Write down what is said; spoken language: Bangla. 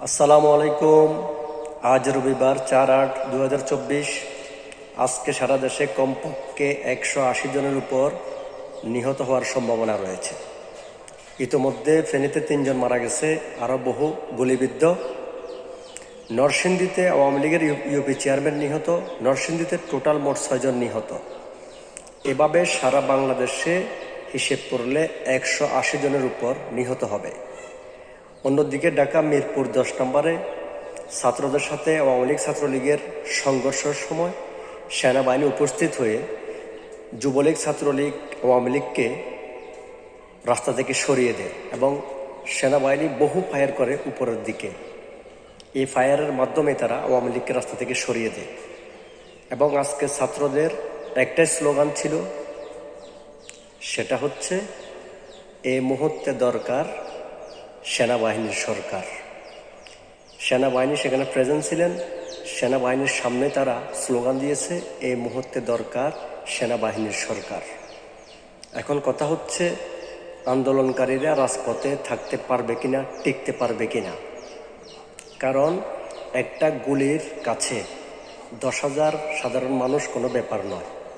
আসসালামু আলাইকুম। আজ রবিবার চার আট দু আজকে সারা দেশে কমপক্ষে একশো আশি জনের উপর নিহত হওয়ার সম্ভাবনা রয়েছে। ইতোমধ্যে ফেনীতে তিনজন মারা গেছে, আরও বহু গুলিবিদ্ধ। নরসিংদীতে আওয়ামী লীগের ইউ- ইউপি চেয়ারম্যান নিহত, নরসিংদীতে টোটাল মোট ছয়জন নিহত। এভাবে সারা বাংলাদেশে হিসেব করলে একশো আশি জনের উপর নিহত হবে। অন্যদিকে ঢাকা মিরপুর দশ নম্বরে ছাত্রদের সাথে আওয়ামী লীগ ছাত্রলীগের সংঘর্ষের সময় সেনাবাহিনী উপস্থিত হয়ে যুবলীগ ছাত্রলীগ আওয়ামী লীগকে রাস্তা থেকে সরিয়ে দেয় এবং সেনাবাহিনী বহু ফায়ার করে উপরের দিকে। এই ফায়ারের মাধ্যমে তারা আওয়ামী লীগকে রাস্তা থেকে সরিয়ে দেয়। এবং আজকে ছাত্রদের একটাই স্লোগান ছিল, সেটা হচ্ছে এই মুহূর্তে দরকার সেনাবাহিনীর সরকার। সেনাবাহিনী সেখানে প্রেজেন্ট ছিলেন। সেনাবাহিনীর সামনে তারা স্লোগান দিয়েছে, এই মুহূর্তে দরকার সেনাবাহিনীর সরকার। এখন কথা হচ্ছে, আন্দোলনকারীরা রাজপথে থাকতে পারবে কিনা, টিকতে পারবে কিনা। কারণ একটা গুলির কাছে দশ হাজার সাধারণ মানুষ কোনো ব্যাপার নয়।